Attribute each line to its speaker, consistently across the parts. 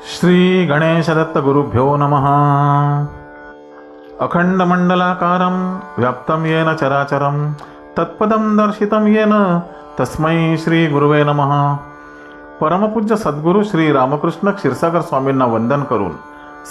Speaker 1: श्री गणेशदत्त गुरुभ्यो नमः। अखंडमण्डलाकारं व्याप्तं येन चराचरं तत्पदं दर्शितं येन तस्मै श्री गुरुवे नमः। परमपूज्य सद्गुरू श्री रामकृष्ण क्षीरसागर स्वामींना वंदन करून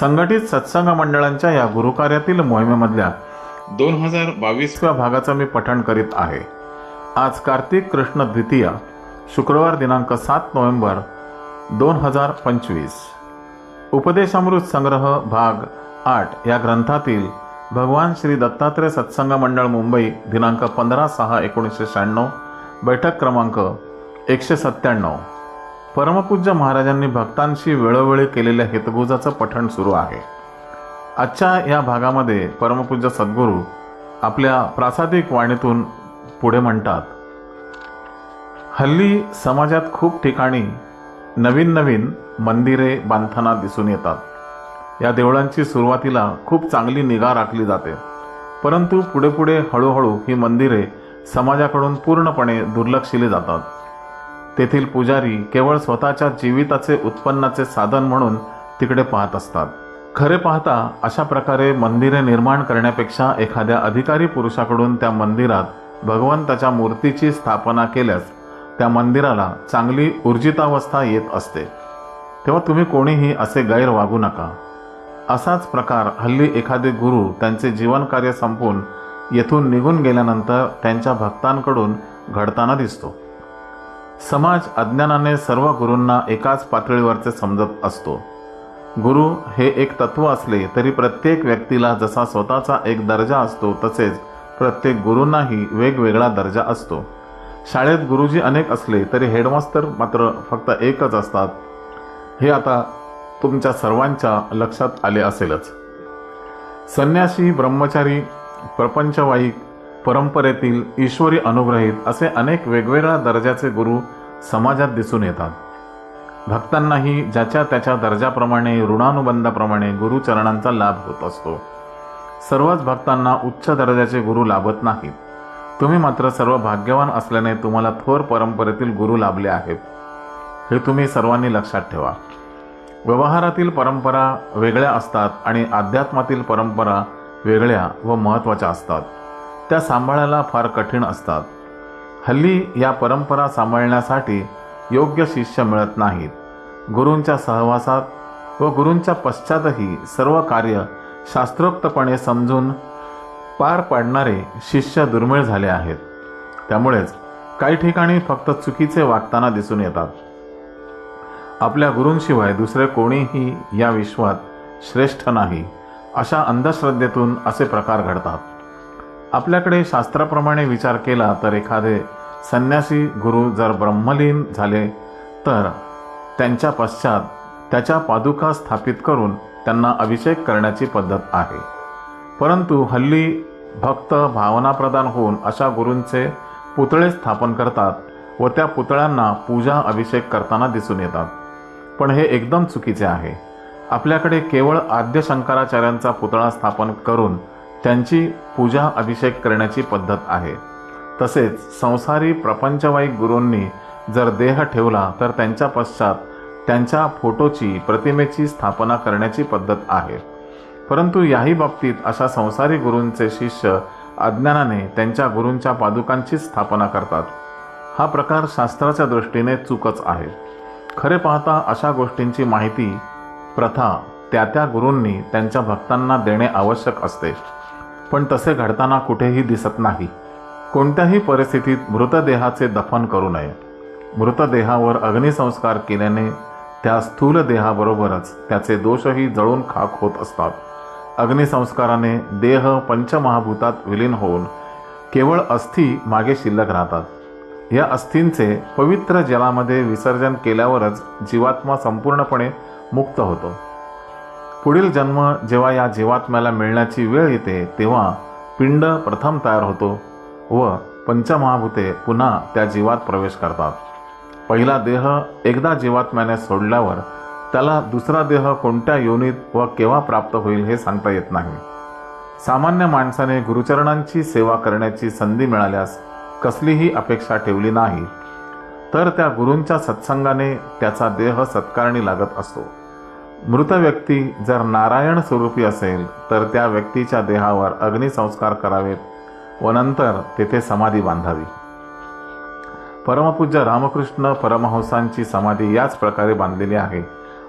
Speaker 1: संघटित सत्संग मंडळांच्या या गुरुकार्यातील मोहिमेमधल्या दोन हजार बावीसव्या भागाचं मी पठण करीत आहे. आज कार्तिक कृष्ण द्वितीय शुक्रवार दिनांक सात नोव्हेंबर दोन हजार पंचवीस. उपदेशामृत संग्रह भाग आठ या ग्रंथातील भगवान श्री दत्तात्रय सत्संग मंडळ मुंबई दिनांक पंधरा सहा एकोणीसशे शहाण्णव बैठक क्रमांक एकशे सत्त्याण्णव. परमपूज्य महाराजांनी भक्तांशी वेळोवेळी केलेल्या हितगुजाचं पठण सुरू आहे. आजच्या या भागामध्ये परमपूज्य सद्गुरू आपल्या प्रासादिक वाणीतून पुढे म्हणतात हल्ली समाजात खूप ठिकाणी नवीन नवीन मंदिरे बांधताना दिसून येतात. या देवळांची सुरुवातीला खूप चांगली निगा राखली जाते. परंतु पुढे पुढे हळूहळू ही मंदिरे समाजाकडून पूर्णपणे दुर्लक्षिली जातात. तेथील पुजारी केवळ स्वतःच्या जीविताचे उत्पन्नाचे साधन म्हणून तिकडे पाहत असतात. खरे पाहता अशा प्रकारे मंदिरे निर्माण करण्यापेक्षा एखाद्या अधिकारी पुरुषाकडून त्या मंदिरात भगवंताच्या मूर्तीची स्थापना केल्यास त्या मंदिराला चांगली ऊर्जितावस्था येत असते. तेव्हा तुम्ही कोणीही असे गैर वागू नका. असाच प्रकार हल्ली एखादे गुरु त्यांचे जीवनकार्य संपवून येथून निघून गेल्यानंतर त्यांच्या भक्तांकडून घडताना दिसतो. समाज अज्ञानाने सर्व गुरूंना एकाच पातळीवरचे समजत असतो. गुरु हे एक तत्व असले तरी प्रत्येक व्यक्तीला जसा स्वतःचा एक दर्जा असतो तसेच प्रत्येक गुरूंनाही वेगवेगळा दर्जा असतो. शाळेत गुरुजी अनेक असले तरी हेडमास्तर मात्र फक्त एकच असतात. हे आता तुमच्या सर्वांच्या लक्षात आले असेलच. संन्यासी ब्रह्मचारी प्रपंचवाईक परंपरेतील ईश्वरी अनुग्रहित असे अनेक वेगवेगळ्या दर्जाचे गुरु समाजात दिसून येतात. भक्तांनाही ज्याच्या त्याच्या दर्जाप्रमाणे ऋणानुबंधाप्रमाणे गुरुचरणांचा लाभ होत असतो. सर्वच भक्तांना उच्च दर्जाचे गुरु लाभत नाहीत. तुम्ही मात्र सर्व भाग्यवान असल्याने तुम्हाला थोर परंपरेतील गुरु लाभले आहेत. हे तुम्ही सर्वांनी लक्षात ठेवा. व्यवहारातील परंपरा वेगळ्या असतात आणि अध्यात्मातील परंपरा वेगळ्या व महत्त्वाच्या असतात. त्या सांभाळायला फार कठीण असतात. हल्ली या परंपरा सांभाळण्यासाठी योग्य शिष्य मिळत नाहीत. गुरूंच्या सहवासात व गुरूंच्या पश्चातही सर्व कार्य शास्त्रोक्तपणे समजून पार पाडणारे शिष्य दुर्मिळ झाले आहेत. त्यामुळेच काही ठिकाणी फक्त चुकीचे वागताना दिसून येतात. आपल्या गुरूंशिवाय दुसरे कोणीही या विश्वात श्रेष्ठ नाही अशा अंधश्रद्धेतून असे प्रकार घडतात. आपल्याकडे शास्त्राप्रमाणे विचार केला तर एखादे संन्यासी गुरु जर ब्रह्मलीन झाले तर त्यांच्या पश्चात त्याच्या पादुका स्थापित करून त्यांना अभिषेक करण्याची पद्धत आहे. परंतु हल्ली भक्त भावनाप्रधान होऊन अशा गुरूंचे पुतळे स्थापन करतात व त्या पुतळ्यांना पूजा अभिषेक करताना दिसून येतात. पण हे एकदम चुकीचे आहे. आपल्याकडे केवळ आद्य शंकराचार्यांचा पुतळा स्थापन करून त्यांची पूजा अभिषेक करण्याची पद्धत आहे. तसेच संसारी प्रपंचवाईक गुरूंनी जर देह ठेवला तर त्यांच्या पश्चात त्यांच्या फोटोची प्रतिमेची स्थापना करण्याची पद्धत आहे. परंतु याही बाबतीत अशा संसारी गुरूंचे शिष्य अज्ञानाने त्यांच्या गुरूंच्या पादुकांची स्थापना करतात. हा प्रकार शास्त्राच्या दृष्टीने चूकच आहे. खरे पाहता अशा गोष्टींची माहिती प्रथा त्या त्या गुरूंनी त्यांच्या भक्तांना देणे आवश्यक असते. पण तसे घडताना कुठेही दिसत नाही. कोणत्याही परिस्थितीत मृतदेहाचे दफन करू नये. मृतदेहावर अग्निसंस्कार केल्याने त्या स्थूल देहाबरोबरच त्याचे दोषही जळून खाक होत असतात. अग्निसंस्काराने देह पंचमहाभूतात विलीन होऊन केवळ अस्थी मागे शिल्लक राहतात. या अस्थींचे पवित्र जलामध्ये विसर्जन केल्यावरच जीवात्मा संपूर्णपणे मुक्त होतो. पुढील जन्म जेव्हा या जीवात्म्याला मिळण्याची वेळ येते तेव्हा पिंड प्रथम तयार होतो व पंचमहाभूते पुन्हा त्या जीवात प्रवेश करतात. पहिला देह एकदा जीवात्म्याने सोडल्यावर त्याला दुसरा देह कोणत्या योनीत व केव्हा प्राप्त होईल हे सांगता येत नाही. सामान्य माणसाने गुरुचरणांची सेवा करण्याची संधी मिळाल्यास कसलीही अपेक्षा ठेवली नाही तर त्या गुरूंच्या सत्संगाने त्याचा देह सत्कारणी लागत असतो. मृत व्यक्ती जर नारायण स्वरूपी असेल तर त्या व्यक्तीच्या देहावर अग्निसंस्कार करावेत व नंतर तेथे समाधी बांधावी. परमपूज्य रामकृष्ण परमहंसांची समाधी याच प्रकारे बांधलेली आहे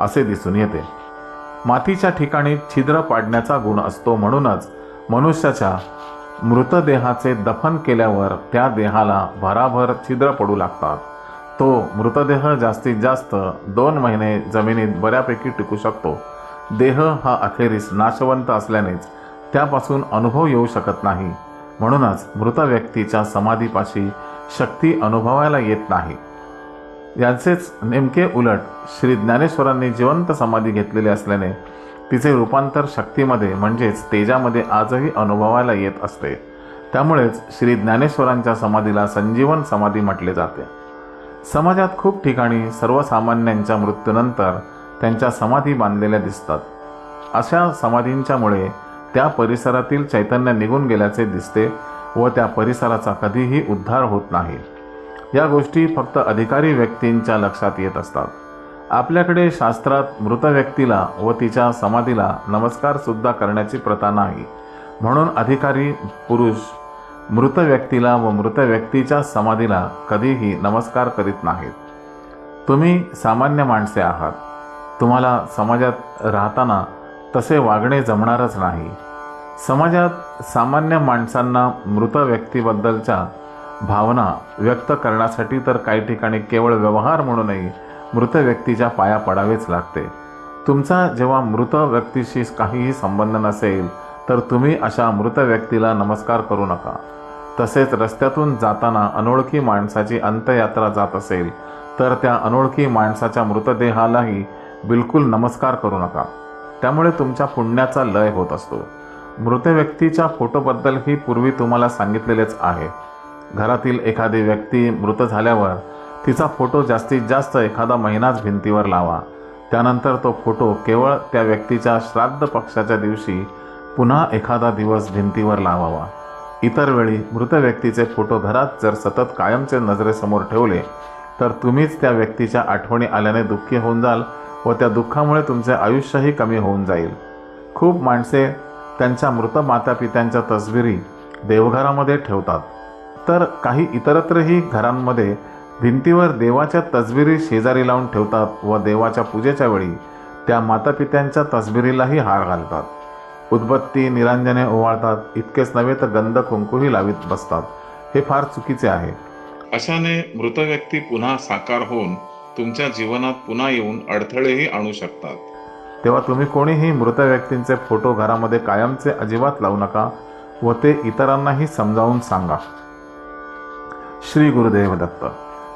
Speaker 1: असे दिसून येते. मातीच्या ठिकाणी छिद्र पाडण्याचा गुण असतो म्हणूनच मनुष्याच्या मृतदेहाचे दफन केल्यावर त्या देहाला भराभर छिद्र पडू लागतात. तो मृतदेह जास्तीत जास्त दोन महिने जमिनीत बऱ्यापैकी टिकू शकतो. देह हा अखेरीस नाशवंत असल्यानेच त्यापासून अनुभव येऊ शकत नाही. म्हणूनच मृत व्यक्तीच्या समाधीपाशी शक्ती अनुभवायला येत नाही. यांचेच नेमके उलट श्री ज्ञानेश्वरांनी जिवंत समाधी घेतलेली असल्याने तिचे रूपांतर शक्तीमध्ये म्हणजेच तेजामध्ये आजही अनुभवायला येत असते. त्यामुळेच श्री ज्ञानेश्वरांच्या समाधीला संजीवन समाधी म्हटले जाते. समाजात खूप ठिकाणी सर्वसामान्यांच्या मृत्यूनंतर त्यांच्या समाधी बांधलेल्या दिसतात. अशा समाधींच्यामुळे त्या परिसरातील चैतन्य निघून गेल्याचे दिसते व त्या परिसराचा कधीही उद्धार होत नाही. या गोष्टी फक्त अधिकारी व्यक्तींच्या लक्षात येत असतात. आपल्याकडे शास्त्रात मृत व्यक्तीला व तिच्या समाधीला नमस्कारसुद्धा करण्याची प्रथा नाही. म्हणून अधिकारी पुरुष मृत व्यक्तीला व मृत व्यक्तीच्या समाधीला कधीही नमस्कार करीत नाहीत. तुम्ही सामान्य माणसे आहात. तुम्हाला समाजात राहताना तसे वागणे जमणारच नाही. समाजात सामान्य माणसांना मृत व्यक्तीबद्दलच्या भावना व्यक्त करण्यासाठी तर काही ठिकाणी केवळ व्यवहार म्हणूनही मृत व्यक्तीच्या पाया पडावेच लागते. तुमचा जेव्हा मृत व्यक्तीशी काहीही संबंध नसेल तर तुम्ही अशा मृत व्यक्तीला नमस्कार करू नका. तसेच रस्त्यातून जाताना अनोळखी माणसाची अंत्ययात्रा जात असेल तर त्या अनोळखी माणसाच्या मृतदेहालाही बिलकुल नमस्कार करू नका. त्यामुळे तुमच्या पुण्याचा लय होत असतो. मृत व्यक्तीच्या फोटोबद्दलही पूर्वी तुम्हाला सांगितलेलेच आहे. घरातील एखादी व्यक्ती मृत झाल्यावर तिचा फोटो जास्तीत जास्त एखादा महिनाच भिंतीवर लावा. त्यानंतर तो फोटो केवळ त्या व्यक्तीच्या श्राद्ध पक्षाच्या दिवशी पुन्हा एखादा दिवस भिंतीवर लावावा. इतर वेळी मृत व्यक्तीचे फोटो घरात जर सतत कायमचे नजरेसमोर ठेवले तर तुम्हीच त्या व्यक्तीच्या आठवणी आल्याने दुःखी होऊन जाल व त्या दुःखामुळे तुमचे आयुष्यही कमी होऊन जाईल. खूप माणसे त्यांच्या मृत मातापित्यांच्या तस्विरी देवघरामध्ये ठेवतात. तर काही इतरत्रही घरांमध्ये भिंतीवर देवाच्या तसबिरी शेजारी लावून ठेवतात व देवाच्या पूजेच्या वेळी त्या मातापित्यांच्या तसबिरीलाही हार घालतात. उदबत्ती निरांजने ओवाळतात. इतकेच नव्हे तर गंध कुंकूही लावित बसतात. हे फार चुकीचे आहे. अशाने मृत व्यक्ती पुन्हा साकार होऊन तुमच्या जीवनात पुन्हा येऊन अडथळेही आणू शकतात. तेव्हा तुम्ही कोणीही मृत व्यक्तींचे फोटो घरामध्ये कायमचे अजिबात लावू नका व ते इतरांनाही समजावून सांगा. श्री गुरुदेव दत्त.